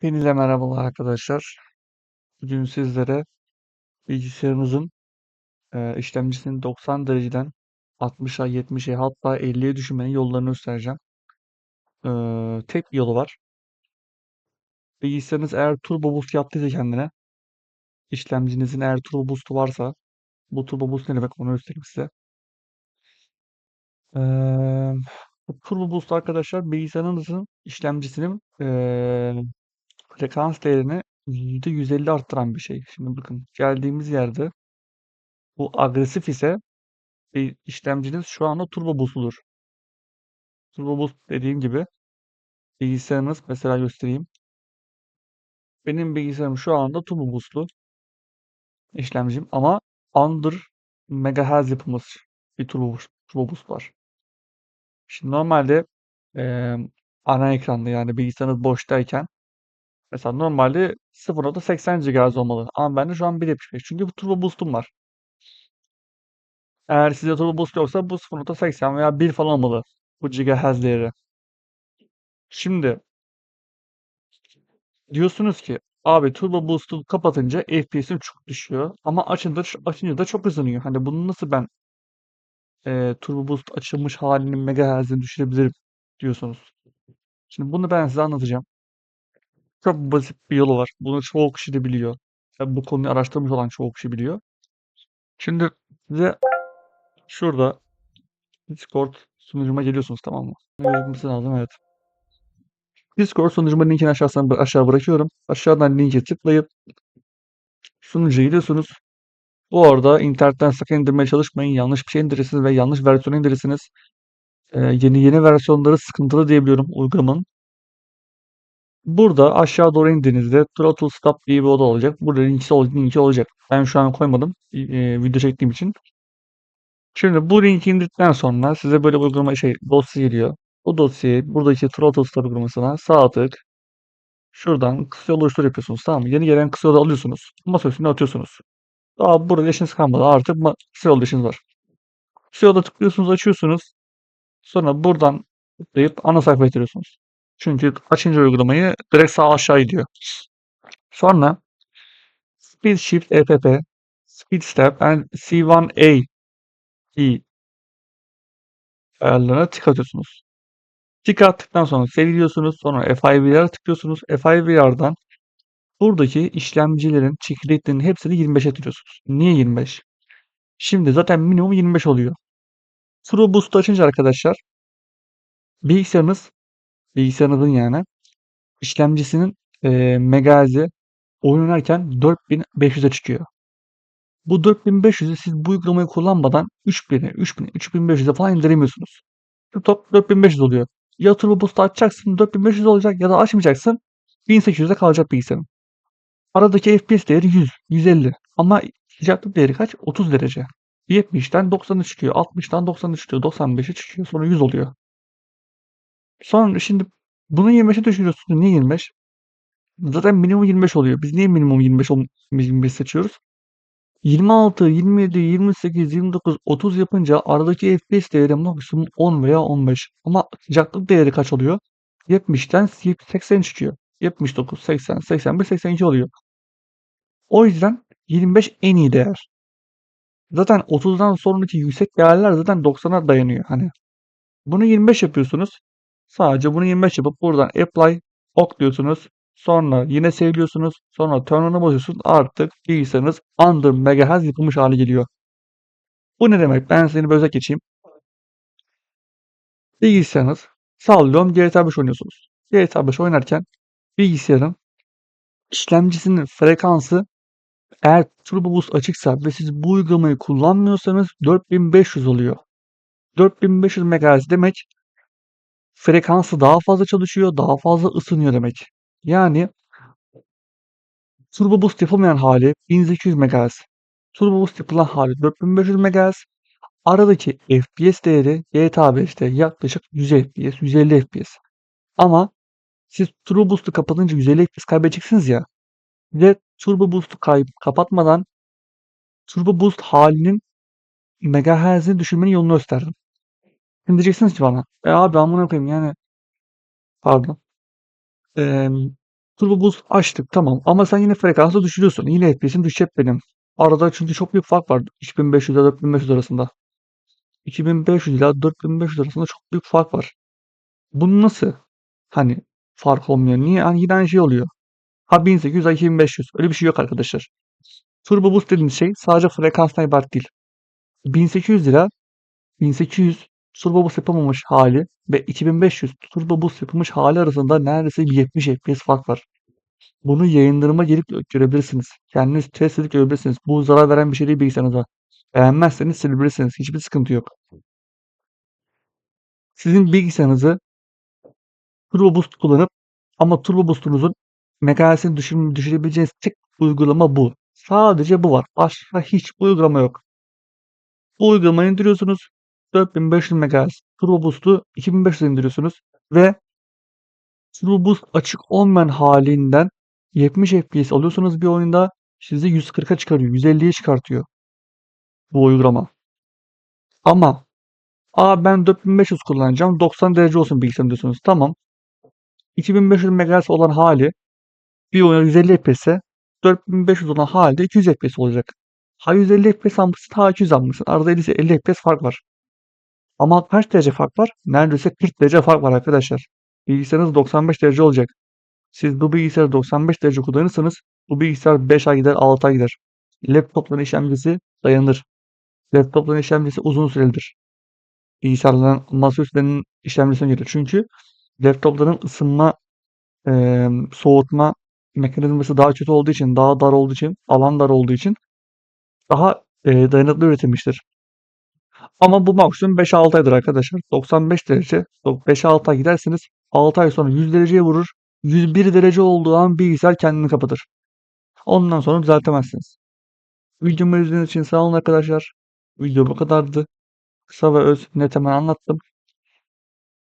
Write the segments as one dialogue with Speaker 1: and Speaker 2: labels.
Speaker 1: Hepinize merhabalar arkadaşlar. Bugün sizlere bilgisayarımızın e, işlemcisini 90 dereceden 60'a, 70'e hatta 50'ye düşürmenin yollarını göstereceğim. E, tek bir yolu var. Bilgisayarınız eğer turbo boost yaptıysa kendine, işlemcinizin eğer turbo boost'u varsa, bu turbo boost ne demek onu göstereyim size. E, bu turbo boost arkadaşlar bilgisayarınızın işlemcisinin e, frekans değerini %150 arttıran bir şey. Şimdi bakın geldiğimiz yerde bu agresif ise bir işlemciniz şu anda turbo boost'ludur. Turbo boost dediğim gibi bilgisayarınız mesela göstereyim. Benim bilgisayarım şu anda turbo boost'lu işlemcim ama under megahertz yapımız bir turbo, boost- turbo boost var. Şimdi normalde eee ana ekranda yani bilgisayarınız boştayken mesela normalde 0.80 GHz olmalı ama bende şu an 1.75 çünkü bu turbo boost'um var. Eğer sizde turbo boost yoksa bu 0.80 veya 1 falan olmalı bu GHz değeri. Şimdi Diyorsunuz ki abi Turbo Boost'u kapatınca FPS'im çok düşüyor ama açınca, açınca da çok hızlanıyor. Hani bunu nasıl ben e, Turbo Boost açılmış halinin megahertz'ini düşürebilirim diyorsunuz. Şimdi bunu ben size anlatacağım. Çok basit bir yolu var. Bunu çoğu kişi de biliyor. Tabii bu konuyu araştırmış olan çoğu kişi biliyor. Şimdi size şurada Discord sunucuma geliyorsunuz tamam mı? Gözükmesi lazım evet. Discord sunucuma linkini aşağısına aşağı bırakıyorum. Aşağıdan linke tıklayıp sunucuya gidiyorsunuz. Bu arada internetten sakın indirmeye çalışmayın. Yanlış bir şey indirirsiniz ve yanlış versiyonu indirirsiniz. Ee, yeni yeni versiyonları sıkıntılı diyebiliyorum uygulamanın. Burada aşağı doğru indiğinizde Throttle Stop diye bir oda olacak. Burada linki, linki olacak. Ben şu an koymadım e, video çektiğim için. Şimdi bu linki indirdikten sonra size böyle bir uygulama şey dosya geliyor. Bu dosyayı buradaki Throttle Stop uygulamasına sağ tık şuradan kısa yol oluştur yapıyorsunuz tamam mı? Yeni gelen kısa yolu alıyorsunuz. Masa üstüne atıyorsunuz. Daha burada işiniz kalmadı. Artık kısa yolda işiniz var. Kısa yolda tıklıyorsunuz açıyorsunuz. Sonra buradan tıklayıp ana sayfaya getiriyorsunuz. Çünkü açınca uygulamayı direkt sağ aşağı gidiyor. Sonra Speed Shift EPP, Speed Step and C1A key ayarlarına tık atıyorsunuz. Tık attıktan sonra save diyorsunuz. Sonra FIVR'a tıklıyorsunuz. FIVR'dan buradaki işlemcilerin çekirdeklerinin hepsini 25'e tıklıyorsunuz. Niye 25? Şimdi zaten minimum 25 oluyor. True Boost açınca arkadaşlar bilgisayarınız bilgisayarınızın yani işlemcisinin e, megahertz'i oyun oynarken 4500'e çıkıyor. Bu 4500'ü siz bu uygulamayı kullanmadan 3000'e, 3000'e, 3500'e falan indiremiyorsunuz. Şu top 4500 oluyor. Ya Turbo Boost'u açacaksın 4500 olacak ya da açmayacaksın 1800'e kalacak bilgisayarın. Aradaki FPS değeri 100, 150 ama sıcaklık değeri kaç? 30 derece. 70'ten 90'a çıkıyor, 60'tan 90'a çıkıyor, 95'e çıkıyor sonra 100 oluyor. Sonra şimdi bunu 25'e düşürüyorsunuz. Niye 25? Zaten minimum 25 oluyor. Biz niye minimum 25 ol- 25 seçiyoruz? 26, 27, 28, 29, 30 yapınca aradaki FPS değeri maksimum 10 veya 15. Ama sıcaklık değeri kaç oluyor? 70'ten 80 çıkıyor. 79, 80, 81, 82 oluyor. O yüzden 25 en iyi değer. Zaten 30'dan sonraki yüksek değerler zaten 90'a dayanıyor. Hani bunu 25 yapıyorsunuz. Sadece bunu 25 yapıp buradan apply ok diyorsunuz. Sonra yine seviyorsunuz. Sonra turn on'a basıyorsunuz. Artık bilgisayarınız under megahertz yapılmış hale geliyor. Bu ne demek? Ben seni özet geçeyim. Bilgisayarınız sallıyorum GTA 5 oynuyorsunuz. GTA 5 oynarken bilgisayarın işlemcisinin frekansı eğer Turbo Boost açıksa ve siz bu uygulamayı kullanmıyorsanız 4500 oluyor. 4500 MHz demek frekansı daha fazla çalışıyor, daha fazla ısınıyor demek. Yani Turbo Boost yapılmayan hali 1800 MHz. Turbo Boost yapılan hali 4500 MHz. Aradaki FPS değeri GTA 5'te yaklaşık 100 FPS, 150 FPS. Ama siz Turbo Boost'u kapatınca 150 FPS kaybedeceksiniz ya. Ve Turbo Boost'u kay- kapatmadan Turbo Boost halinin megahertz'ini düşürmenin yolunu gösterdim. Şimdi diyeceksiniz ki bana, e abi amına koyayım yani pardon. Eee Turbo Boost açtık tamam ama sen yine frekansı düşürüyorsun. Yine FPS'in düşecek benim. Arada çünkü çok büyük fark var 3500 ile 4500 arasında. 2500 ile 4500 arasında çok büyük fark var. Bu nasıl? Hani fark olmuyor. Niye? Hani yine aynı şey oluyor. Ha 1800 ha 2500. Öyle bir şey yok arkadaşlar. Turbo Boost dediğimiz şey sadece frekanstan ibaret değil. 1800 lira 1800 Turbo Boost yapamamış hali ve 2500 Turbo Boost yapılmış hali arasında neredeyse bir 70 FPS fark var. Bunu yayınlarıma gelip görebilirsiniz. Kendiniz test edip görebilirsiniz. Bu zarar veren bir şey değil bilgisayarınıza. Beğenmezseniz silebilirsiniz. Hiçbir sıkıntı yok. Sizin bilgisayarınızı Turbo Boost kullanıp ama Turbo Boost'unuzun düşür, düşürebileceğiniz tek uygulama bu. Sadece bu var. Başka hiçbir uygulama yok. Bu uygulamayı indiriyorsunuz. 4500 MHz Turbo Boost'u 2500 indiriyorsunuz ve Turbo Boost açık olmayan halinden 70 FPS alıyorsunuz bir oyunda sizi 140'a çıkarıyor. 150'ye çıkartıyor. Bu uygulama. Ama Aa ben 4500 kullanacağım. 90 derece olsun bilgisayarım diyorsunuz. Tamam. 2500 MHz olan hali bir oyuna 150 FPS'e 4500 olan halde 200 FPS olacak. Ha 150 FPS almışsın ha 200 almışsın. Arada 50, 50 FPS fark var. Ama kaç derece fark var? Neredeyse 40 derece fark var arkadaşlar. Bilgisayarınız 95 derece olacak. Siz bu bilgisayarı 95 derece kullanırsanız bu bilgisayar 5 ay gider 6 ay gider. Laptopların işlemcisi dayanır. Laptopların işlemcisi uzun sürelidir. Bilgisayarların masaüstlerinin işlemcisine göre. Çünkü laptopların ısınma, e, soğutma mekanizması daha kötü olduğu için, daha dar olduğu için, alan dar olduğu için daha e, dayanıklı üretilmiştir. Ama bu maksimum 5-6 aydır arkadaşlar. 95 derece 5-6 ay giderseniz 6 ay sonra 100 dereceye vurur. 101 derece olduğu an bilgisayar kendini kapatır. Ondan sonra düzeltemezsiniz. Videomu izlediğiniz için sağ olun arkadaşlar. Video bu kadardı. Kısa ve öz net hemen anlattım.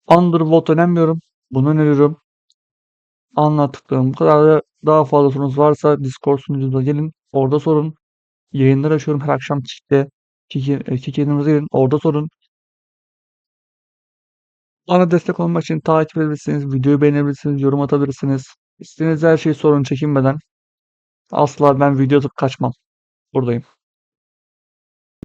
Speaker 1: Undervolt önermiyorum. Bunu öneriyorum. Anlattıklarım bu kadar. Daha fazla sorunuz varsa Discord sunucumuza gelin. Orada sorun. Yayınlar açıyorum her akşam Kik'te. Kik, Kik yayınımıza gelin. Orada sorun. Bana destek olmak için takip edebilirsiniz. Videoyu beğenebilirsiniz. Yorum atabilirsiniz. İstediğiniz her şeyi sorun çekinmeden. Asla ben video kaçmam. Buradayım.